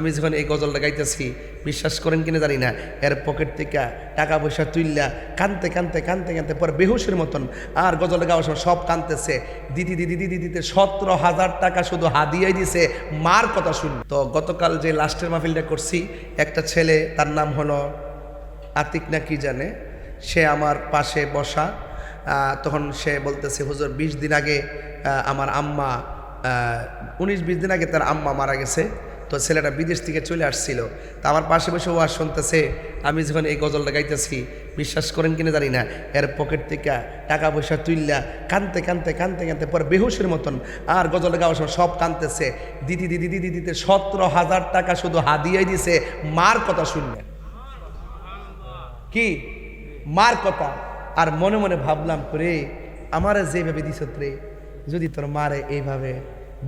আমি যখন এই গজলটা গাইতেছি, বিশ্বাস করেন কিনা জানি না, এর পকেট থেকে টাকা পয়সা তুললা কানতে কানতে কানতে কানতে পরে বেহুশের মতন আর গজলটা গাওয়ার সময় সব কানতেছে। দিদি দিদি দিদি দিতে সতেরো হাজার টাকা শুধু হাদিয়াই দিছে, মার কথা শুন। তো গতকাল যে লাস্টের মাহফিলটা করছি, একটা ছেলে, তার নাম হলো আতিক না কি জানে, সে আমার পাশে বসা তখন সে বলতেছে, হুজুর, বিশ দিন আগে আমার আম্মা উনিশ, বিশ দিন আগে তার আম্মা মারা গেছে। তো ছেলেটা বিদেশ থেকে চলে আসছিল। তা আমার পাশে বসে ওয়াজ শুনতেছে, আমি যখন এই গজলটা গাইতেছি, বিশ্বাস করেন কিনা জানি না, এর পকেট থেকে টাকা পয়সা তুললা কানতে কানতে কানতে কানতে পরে বেহুশের মতন আর গজলটা গাওয়ার সময় সব কানতেছে। দিদি দিদি দিদি দিতে সতেরো হাজার টাকা শুধু হাদিয়াই দিছে, মার কথা শুনলেন। কি? মার কথা। আর মনে মনে ভাবলাম করে আমারে যেভাবে দিছ রে যদি তোর মারে এইভাবে,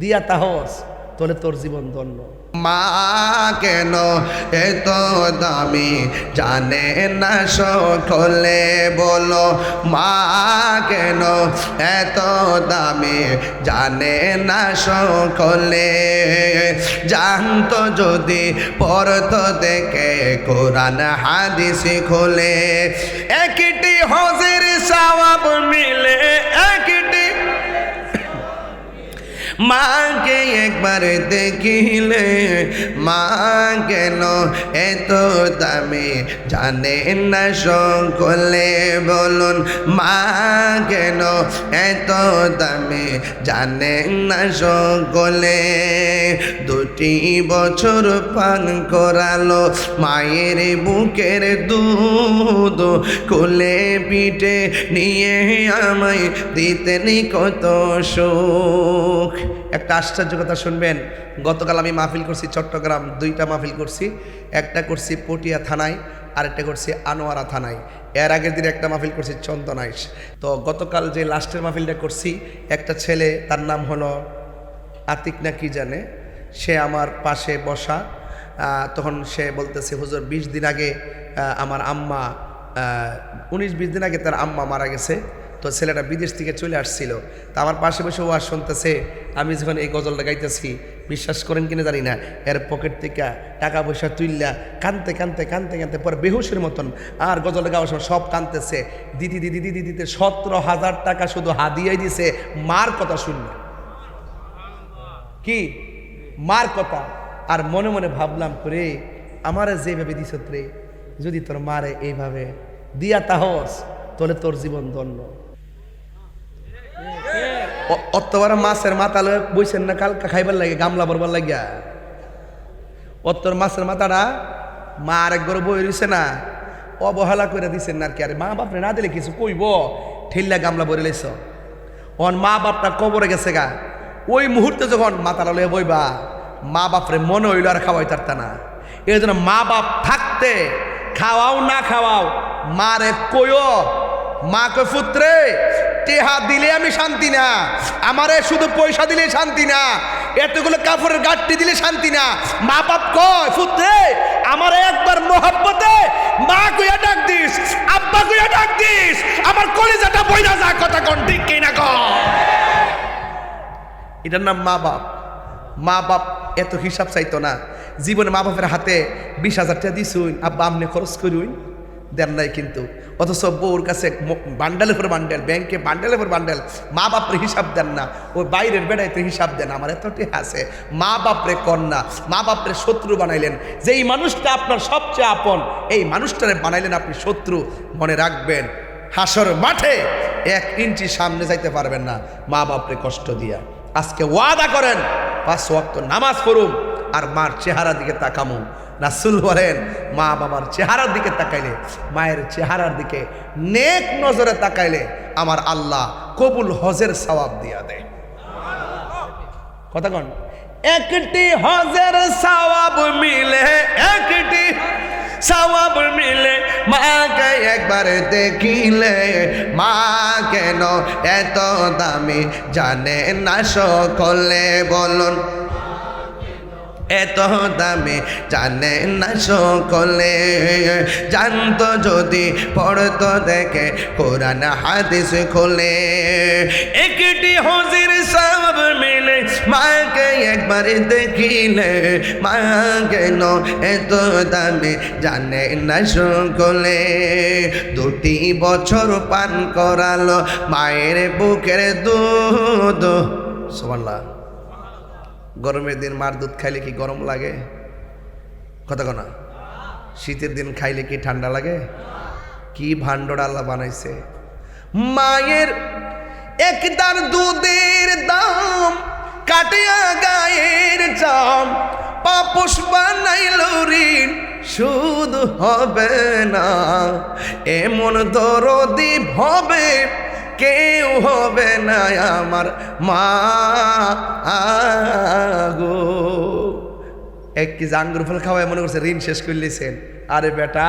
দিয়া তাহস। তাহলে তোর জীবন ধন্য। মা কেন এত দামি? জানে না সকলে বলো, মা কেন এত দামি? জানে না সকলে জানতো যদি পড়তো দেখে কোরআন হাদিস খোলে। একটি হজের সওয়াব মিলে, একটি মাকে একবার দেখিলে, মা কেন এত দামি জানে না সকলে বলুন, মা কেন এত দামি জানে না সকলে দুটি বছর পান করালো মায়ের বুকের দুধ, কোলে পিঠে নিয়ে আমায় দিতেন কত সুখ। একটা আশ্চর্য কথা শুনবেন। গতকাল আমি মাহফিল করছি চট্টগ্রাম, দুইটা মাহফিল করছি। একটা করছি পটিয়া থানায়, আরেকটা করছি আনোয়ারা থানায়। এর আগের দিন একটা মাহফিল করছি চন্দনাইশ। তো গতকাল যে লাস্টের মাহফিলটা করছি, একটা ছেলে, তার নাম হলো আতিক না কি জানে, সে আমার পাশে বসা। তখন সে বলতেছে, হুজুর, বিশ দিন আগে আমার আম্মা উনিশ, বিশ দিন আগে তার আম্মা মারা গেছে। তো ছেলেটা বিদেশ থেকে চলে আসছিল। তা আমার পাশে বসে ওয়াজ শুনতেছে, আমি যখন এই গজলটা গাইতেছি, বিশ্বাস করেন কিনা জানি না, এর পকেট থেকে টাকা পয়সা তুললা কানতে কানতে কানতে কানতে পরে বেহুশের মতন আর গজলটা গাওয়ার সময় সব কানতেছে। দিদি দিদি দিদি দিতে সতেরো হাজার টাকা শুধু হাদিয়াই দিছে, মার কথা শুনলে। কি? মার কথা? আর মনে মনে ভাবলাম করে আমারে যেভাবে দিছ রে, যদি তোর মারে এইভাবে, দিয়া তাহস, তাহলে তোর জীবন ধন্য। অতবার মাছের মাথা লয়ে বইছেন না কালকা খাইবার লাগে, গামলা ভরবার লাগিয়া। অত্তর মাছের মাথাটা মা আরেক গরু বই রইছে না, অবহেলা করে দিছেন না কি। আরে মা বাপরে, না দিলে কিছু কইব? ঠেললা গামলা ভরে লাইছ। অন মা বাপটা কবরে গেছে গা। ওই মুহূর্তে যখন মাথাটা লয়ে বইবা, মা বাপরে মনে হইল আর খাওয়াই তারতা না। এই জন্য মা বাপ থাকতে, খাওয়াও না খাওয়াও, মারে কইও, মা কই পুত্রে টেহা দিলে আমি শান্তি না। আমারে শুধু পয়সা দিলে শান্তি না। এতগুলো কাপড়ের গাঠটি দিলে শান্তি না। মা বাপ কয় পুত্রে আমার একবার মোহাব্বতে মা কইয়া ডাক দিস, আব্বা কইয়া ডাক দিস, আমার কলিজাটা বইনা যা, কথা কোন ঠিক কিনা? ক এটার নাম মা বাপ মা বাপ এত হিসাব চাইতো না। জীবনে মা বাপের হাতে বিশ হাজার টাকা দিছুন আব্বা আমনে খরচ করুন দেন নাই কিন্তু। অথচ বউর কাছে বান্ডেলের পর বান্ডেল, ব্যাংকে বান্ডেলের পর বান্ডেল, মা বাপরে হিসাব দেন না। ওই বাইরের বেড়াইতে হিসাব দেন, আমার এতটি আছে। মা বাপরে কন্যা, মা বাপরে শত্রু বানাইলেন। যেই মানুষটা আপনার সবচেয়ে আপন, এই মানুষটারে বানাইলেন আপনি শত্রু। মনে রাখবেন, হাসর মাঠে এক ইঞ্চি সামনে যাইতে পারবেন না, মা বাপরে কষ্ট দিয়া। আজকে ওয়াদা করেন, পাঁচ ওয়াক্ত নামাজ পড়ুম, আর মার চেহারা দিকে তাকামু। রাসুল বলেন, মা বাবার চেহারার দিকে তাকাইলে, মায়ের চেহারার দিকে নেক নজরে তাকাইলে আমার আল্লাহ কবুল হজের সওয়াব দিয়া দেয়। কথা কন। একটি হজের সওয়াব মিলে, একটি সওয়াব মিলে, মাকে একবার দেখিলে, মা কেন এত দামি জানে না সকলে বলুন। এত দামে জানে না সকলে। জানতো যদি, পড়তো দেখে, কোরআন, হাদিস খোলে। একটি হজির সব মিলে মাকে একবার দেখিলে। মা কেন এত দামে জানে না সকলে? দুটি বছর পান করালো মায়ের বুকের দুধ। সোমাল্লা গরমের দিন মার দুধ খাইলে কি গরম লাগে? কথা কনা শীতের দিন খাইলে কি ঠান্ডা লাগে? কি ভাণ্ডর আল্লাহ বানাইছে। মায়ের একদার দুধের দাম, কাটিয়া গায়ের চাম পাপস বানাইল ঋণ শুধু হবে না। এমন দরদি হবে কেউ হবে না আমার মা গো। এক কি জাঙ্গুর ফল খাওয়ায় মনে করছে ঋণ শেষ করে লিছেন আরে বেটা,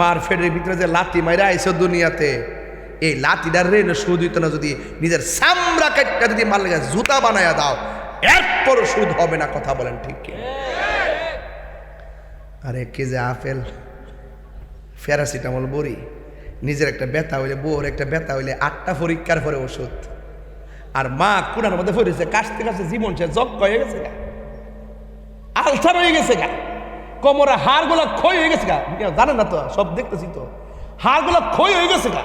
মার ফেডের ভিতরে যে লাতি মাইরা আইসো দুনিয়াতে, এই লাতিটার ঋণ সুদ হইতো না যদি নিজের সামরা কাটটা যদি মার লেগে জুতা বানায়া দাও, এরপর সুদ হবে না, কথা বলেন ঠিক আরে কে যে আপেল, প্যারাসিটামল বড়ি। নিজের একটা ব্যথা হইলে, বউর একটা ব্যথা হইলে আটটা পরীক্ষার পরে ওষুধ। আর মা কুড়ার মধ্যে পড়েছে, কাশতে কাশতে জীবন সে জগ হয়ে গেছে গা। আলসার হয়ে গেছে গা। কোমরে হাড়গুলো ক্ষয় হয়ে গেছে গা। জানেন না তো, সব দেখতেছি তো। হাড়গুলো ক্ষয় হয়ে গেছে গা।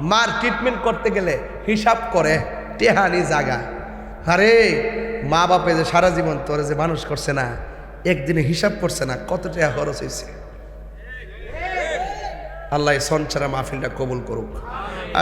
মার ট্রিটমেন্ট করতে গেলে হিসাব করে, টেহানি জাগা। আরে মা বাপে যে সারা জীবন তোরে যে মানুষ করছে না, একদিনে হিসাব করছে না, কত টাকা খরচ হয়েছে আল্লাহ সঞ্চারা মাহফিলটা কবুল করুক।